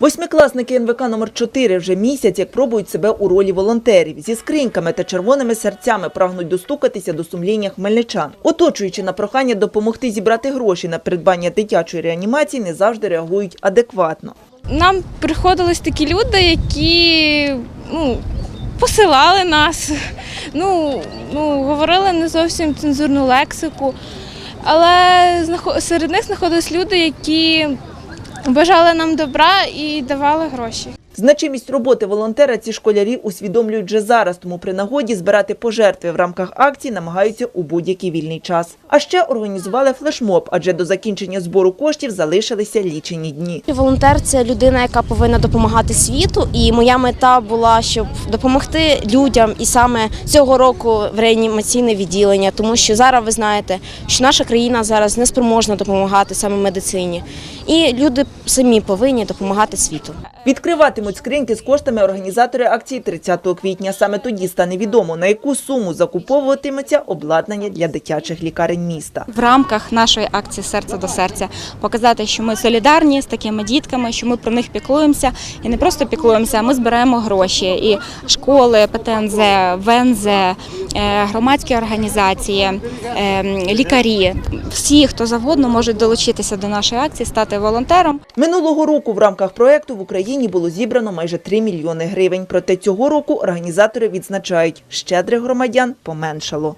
Восьмикласники НВК номер 4 вже місяць як пробують себе у ролі волонтерів. Зі скриньками та червоними серцями прагнуть достукатися до сумління хмельничан. Оточуючи на прохання допомогти зібрати гроші на придбання дитячої реанімації, не завжди реагують адекватно. Нам приходились такі люди, які ну, посилали нас, ну, ну, говорили не зовсім цензурну лексику. Але серед них знаходились люди, які бажали нам добра і давали гроші. Значимість роботи волонтера ці школярі усвідомлюють вже зараз, тому при нагоді збирати пожертви в рамках акції намагаються у будь-який вільний час. А ще організували флешмоб, адже до закінчення збору коштів залишилися лічені дні. Волонтер це людина, яка повинна допомагати світу. І моя мета була, щоб допомогти людям, і саме цього року в реанімаційне відділення, тому що зараз ви знаєте, що наша країна зараз не спроможна допомагати саме медицині, і люди самі повинні допомагати світу. Відкриватимуть скриньки з коштами організатори акції 30 квітня. Саме тоді стане відомо, на яку суму закуповуватиметься обладнання для дитячих лікарень міста. в рамках нашої акції Серце до серця показати, що ми солідарні з такими дітками, що ми про них піклуємося і не просто піклуємося, а ми збираємо гроші. І школи, ПТНЗ, ВНЗ, е, громадські організації, е, лікарі, всі, хто завгодно, можуть долучитися до нашої акції, стати волонтером. Минулого року в рамках проекту в Україні було зібрано майже 3 мільйони гривень. Проте цього року організатори відзначають, щедрих громадян поменшало.